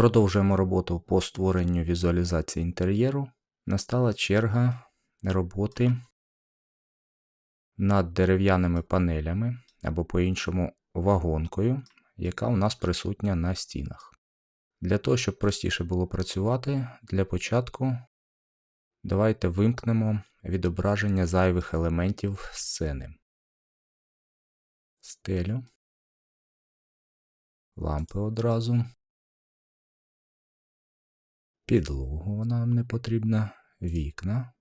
Продовжуємо роботу по створенню візуалізації інтер'єру. Настала черга роботи над дерев'яними панелями або по-іншому вагонкою, яка у нас присутня на стінах. Для того, щоб простіше було працювати, для початку давайте вимкнемо відображення зайвих елементів сцени. Стелю, лампи одразу. Підлогу вона нам не потрібна, вікна.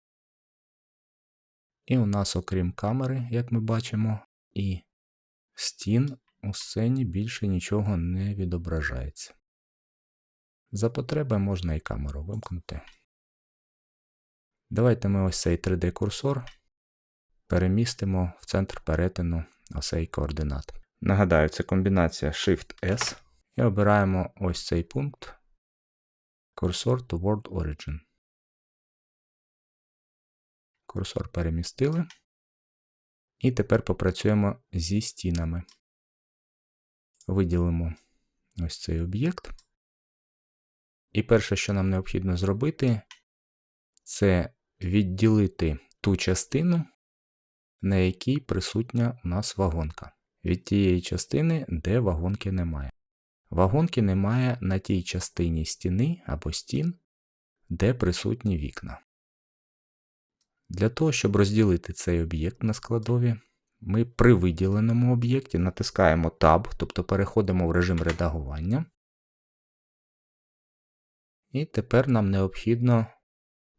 І у нас, окрім камери, як ми бачимо, і стін у сцені більше нічого не відображається. За потреби можна і камеру вимкнути. Давайте ми ось цей 3D-курсор перемістимо в центр перетину осей координат. Нагадаю, це комбінація Shift-S і обираємо ось цей пункт Cursor Toward Origin. Курсор перемістили. І тепер попрацюємо зі стінами. Виділимо ось цей об'єкт. І перше, що нам необхідно зробити, це відділити ту частину, на якій присутня у нас вагонка. Від тієї частини, де вагонки немає. Вагонки немає на тій частині стіни або стін, де присутні вікна. Для того, щоб розділити цей об'єкт на складові, ми при виділеному об'єкті натискаємо Tab, тобто переходимо в режим редагування. І тепер нам необхідно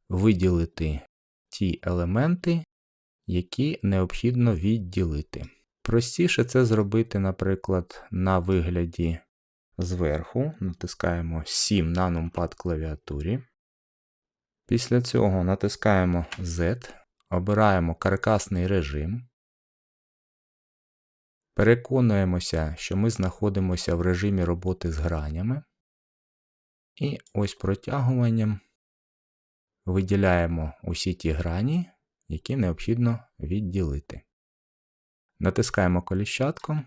виділити ті елементи, які необхідно відділити. Простіше це зробити, наприклад, на вигляді зверху, натискаємо 7 на numpad клавіатурі. Після цього натискаємо Z, обираємо каркасний режим. Переконуємося, що ми знаходимося в режимі роботи з гранями. І ось протягуванням виділяємо усі ті грані, які необхідно відділити. Натискаємо коліщатку,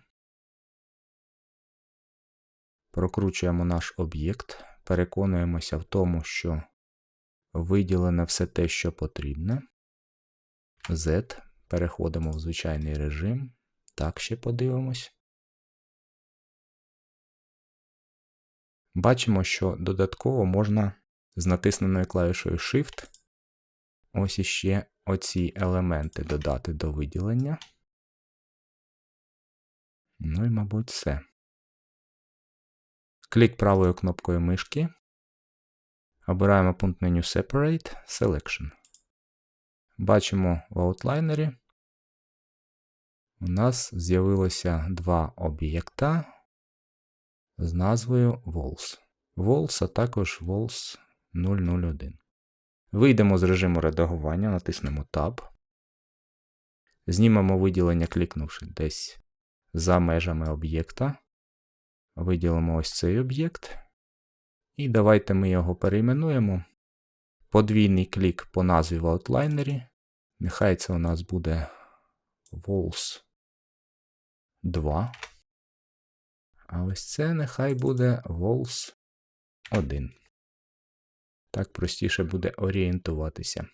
прокручуємо наш об'єкт, переконуємося в тому, що виділене все те, що потрібне. Z, переходимо в звичайний режим. Так, ще подивимось. Бачимо, що додатково можна з натисненою клавішою Shift ось іще оці елементи додати до виділення. Ну і, мабуть, все. Клік правою кнопкою мишки. Обираємо пункт меню Separate Selection. Бачимо в аутлайнері. У нас з'явилося два об'єкта з назвою Walls. Walls, а також Walls 001. Вийдемо з режиму редагування, натиснемо Tab. Знімемо виділення, клікнувши десь за межами об'єкта. Виділимо ось цей об'єкт. І давайте ми його перейменуємо. Подвійний клік по назві в аутлайнері. Нехай це у нас буде Walls 2. А ось це нехай буде Walls 1. Так простіше буде орієнтуватися.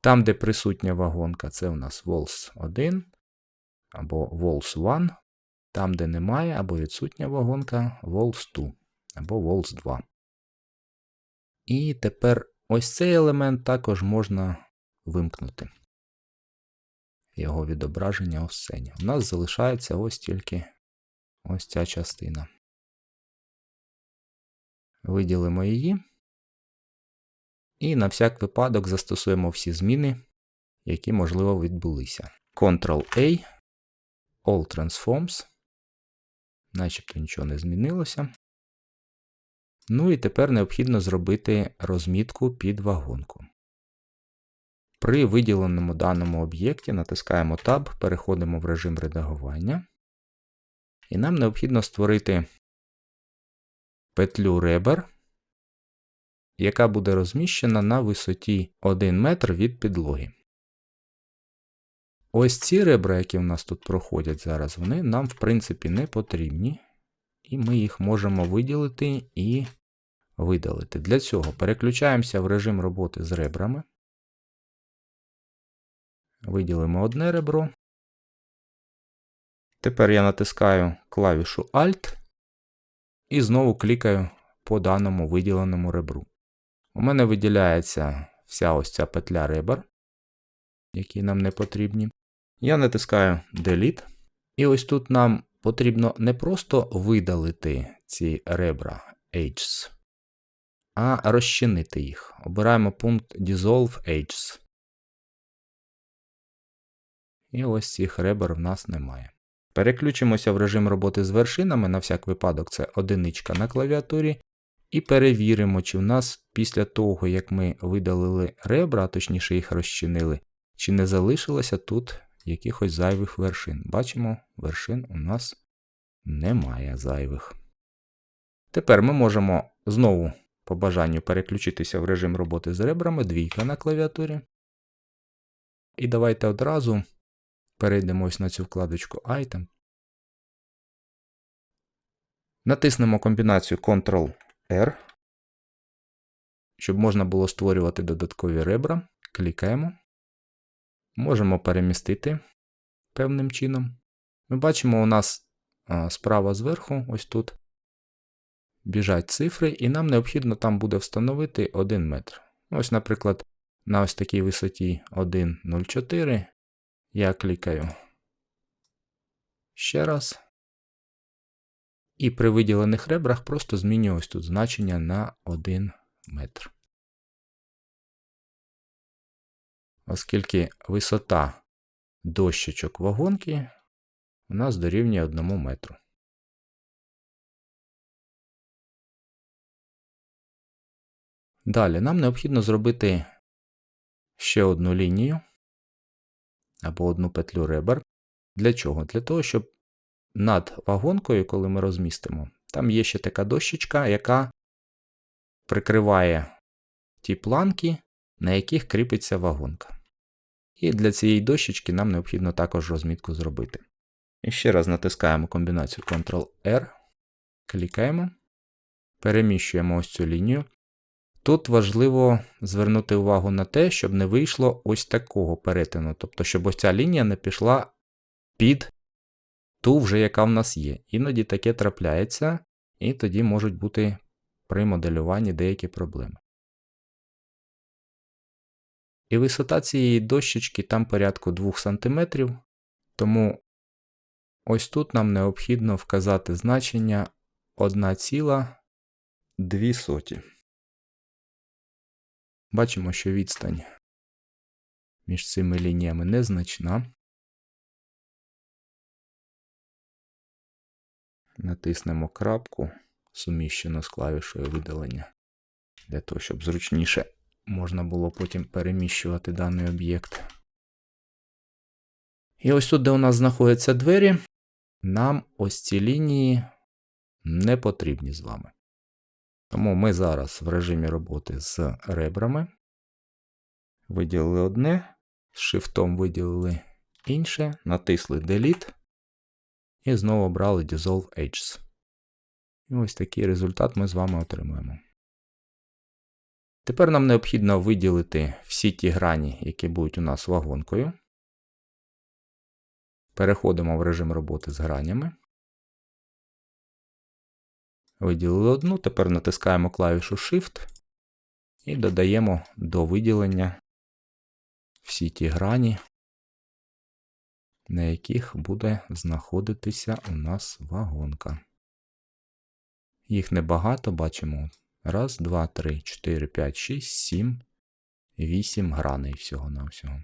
Там, де присутня вагонка, це у нас Walls 1 або Walls 1. Там, де немає або відсутня вагонка, Walls 2 або Walls 2. І тепер ось цей елемент також можна вимкнути. Його відображення у сцені. У нас залишається ось тільки ось ця частина. Виділимо її. І на всяк випадок застосуємо всі зміни, які, можливо, відбулися. Ctrl-A, All Transforms. Начебто нічого не змінилося. Ну і тепер необхідно зробити розмітку під вагонку. При виділеному даному об'єкті натискаємо Tab, переходимо в режим редагування. І нам необхідно створити петлю ребер, яка буде розміщена на висоті 1 метр від підлоги. Ось ці ребра, які у нас тут проходять зараз, вони нам, в принципі, не потрібні. І ми їх можемо виділити і видалити. Для цього переключаємося в режим роботи з ребрами. Виділимо одне ребро. Тепер я натискаю клавішу Alt і знову клікаю по даному виділеному ребру. У мене виділяється вся ось ця петля ребер, які нам не потрібні. Я натискаю Delete. І ось тут нам потрібно не просто видалити ці ребра Edges, а розчинити їх. Обираємо пункт Dissolve Edges. І ось цих ребер в нас немає. Переключимося в режим роботи з вершинами, на всяк випадок це одиничка на клавіатурі. І перевіримо, чи в нас після того, як ми видалили ребра, точніше їх розчинили, чи не залишилося тут якихось зайвих вершин. Бачимо, вершин у нас немає зайвих. Тепер ми можемо знову по бажанню переключитися в режим роботи з ребрами, двійка на клавіатурі. І давайте одразу перейдемо ось на цю вкладочку Item. Натиснемо комбінацію Ctrl-R, щоб можна було створювати додаткові ребра. Клікаємо. Можемо перемістити певним чином. Ми бачимо, у нас справа зверху, ось тут, біжать цифри, і нам необхідно там буде встановити 1 метр. Ось, наприклад, на ось такій висоті 1,04 я клікаю ще раз. І при виділених ребрах просто змінюю ось тут значення на 1 метр. Оскільки висота дощечок вагонки у нас дорівнює 1 метру. Далі нам необхідно зробити ще одну лінію або одну петлю ребер. Для чого? Для того, щоб над вагонкою, коли ми розмістимо, там є ще така дощечка, яка прикриває ті планки, на яких кріпиться вагонка. І для цієї дощечки нам необхідно також розмітку зробити. І ще раз натискаємо комбінацію Ctrl-R, клікаємо, переміщуємо ось цю лінію. Тут важливо звернути увагу на те, щоб не вийшло ось такого перетину. Тобто, щоб ось ця лінія не пішла під ту, вже яка в нас є. Іноді таке трапляється, і тоді можуть бути при моделюванні деякі проблеми. І висота цієї дощечки там порядку 2 см, тому ось тут нам необхідно вказати значення 1,2. Бачимо, що відстань між цими лініями незначна. Натиснемо крапку, суміщено з клавішою видалення, для того, щоб зручніше можна було потім переміщувати даний об'єкт. І ось тут, де у нас знаходяться двері, нам ось ці лінії не потрібні з вами. Тому ми зараз в режимі роботи з ребрами виділили одне, з шифтом виділили інше, натисли Delete і знову обрали Dissolve Edges. І ось такий результат ми з вами отримуємо. Тепер нам необхідно виділити всі ті грані, які будуть у нас вагонкою. Переходимо в режим роботи з гранями. Виділили одну, тепер натискаємо клавішу Shift і додаємо до виділення всі ті грані, на яких буде знаходитися у нас вагонка. Їх небагато бачимо. Раз, два, три, чотири, п'ять, шість, сім, вісім граней всього-навсього.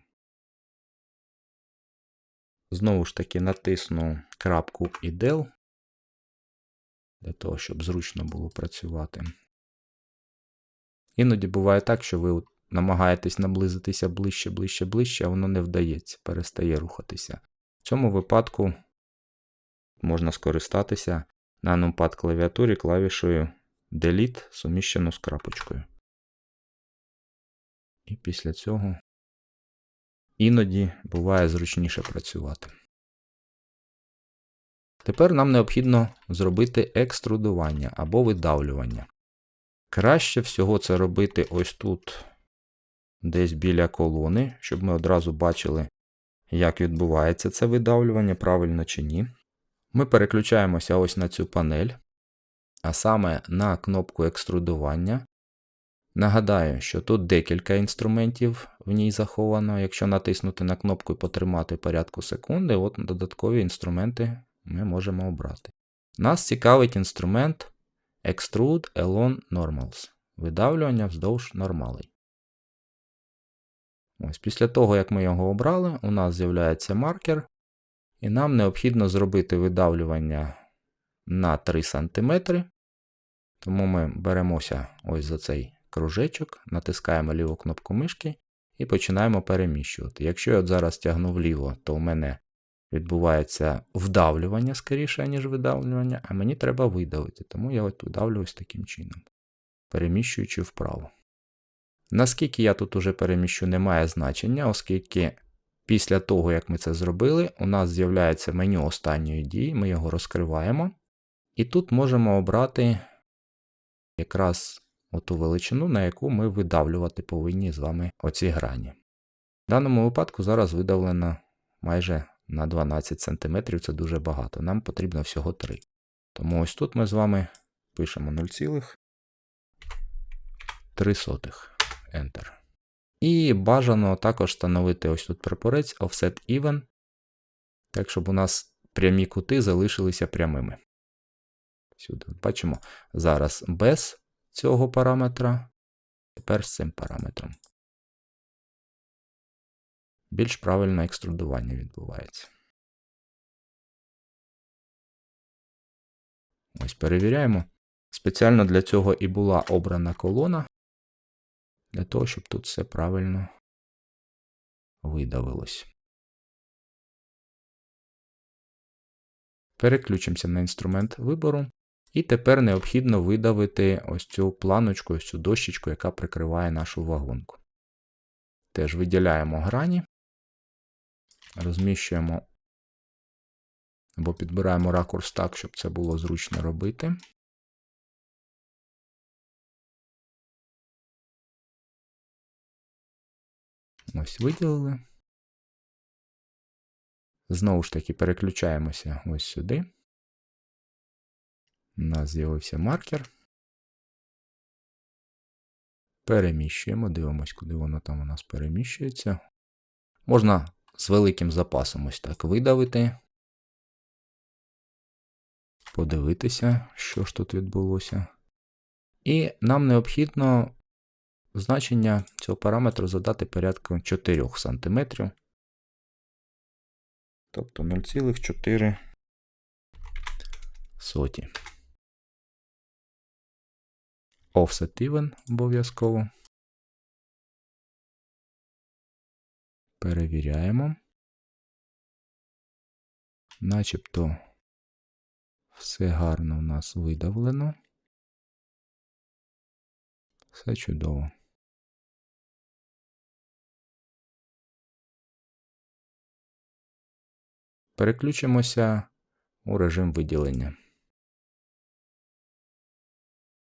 Знову ж таки натисну крапку «Idel», для того, щоб зручно було працювати. Іноді буває так, що ви намагаєтесь наблизитися ближче, ближче, ближче, а воно не вдається, перестає рухатися. В цьому випадку можна скористатися на numpad клавіатурі клавішою Delete суміщено з крапочкою. І після цього іноді буває зручніше працювати. Тепер нам необхідно зробити екструдування або видавлювання. Краще всього це робити ось тут, десь біля колони, щоб ми одразу бачили, як відбувається це видавлювання, правильно чи ні. Ми переключаємося ось на цю панель, а саме на кнопку екструдування. Нагадаю, що тут декілька інструментів в ній заховано. Якщо натиснути на кнопку і потримати порядку секунди, от додаткові інструменти ми можемо обрати. Нас цікавить інструмент Extrude Along Normals. Видавлювання вздовж нормалей. Ось Після того, як ми його обрали, у нас з'являється маркер, і нам необхідно зробити видавлювання на 3 см. Тому ми беремося ось за цей кружечок, натискаємо ліву кнопку мишки і починаємо переміщувати. Якщо я от зараз тягну вліво, то у мене відбувається вдавлювання скоріше, ніж видавлювання, а мені треба видавити, тому я от видавлююсь таким чином, переміщуючи вправо. Наскільки я тут уже переміщу, не має значення, оскільки після того, як ми це зробили, у нас з'являється меню останньої дії, ми його розкриваємо. І тут можемо обрати якраз оту величину, на яку ми видавлювати повинні з вами оці грані. В даному випадку зараз видавлено майже на 12 см, це дуже багато. Нам потрібно всього 3. Тому ось тут ми з вами пишемо 0,3 Enter. І бажано також встановити ось тут прапорець Offset Even, так, щоб у нас прямі кути залишилися прямими. Сюди бачимо зараз без цього параметра, тепер з цим параметром. Більш правильне екструдування відбувається. Ось перевіряємо. Спеціально для цього і була обрана колона, для того, щоб тут все правильно видавилось. Переключимося на інструмент вибору. І тепер необхідно видавити ось цю планочку, ось цю дощечку, яка прикриває нашу вагонку. Теж виділяємо грані, розміщуємо або підбираємо ракурс так, щоб це було зручно робити. Ось виділили. Знову ж таки, переключаємося ось сюди. У нас з'явився маркер. Переміщуємо, дивимось, куди воно там у нас переміщується. Можна з великим запасом ось так видавити. Подивитися, що ж тут відбулося. І нам необхідно значення цього параметру задати порядку 4 см. Тобто 0,4 соті. Offset even обов'язково. Перевіряємо. Начебто все гарно у нас видавлено. Все чудово. Переключимося у режим виділення.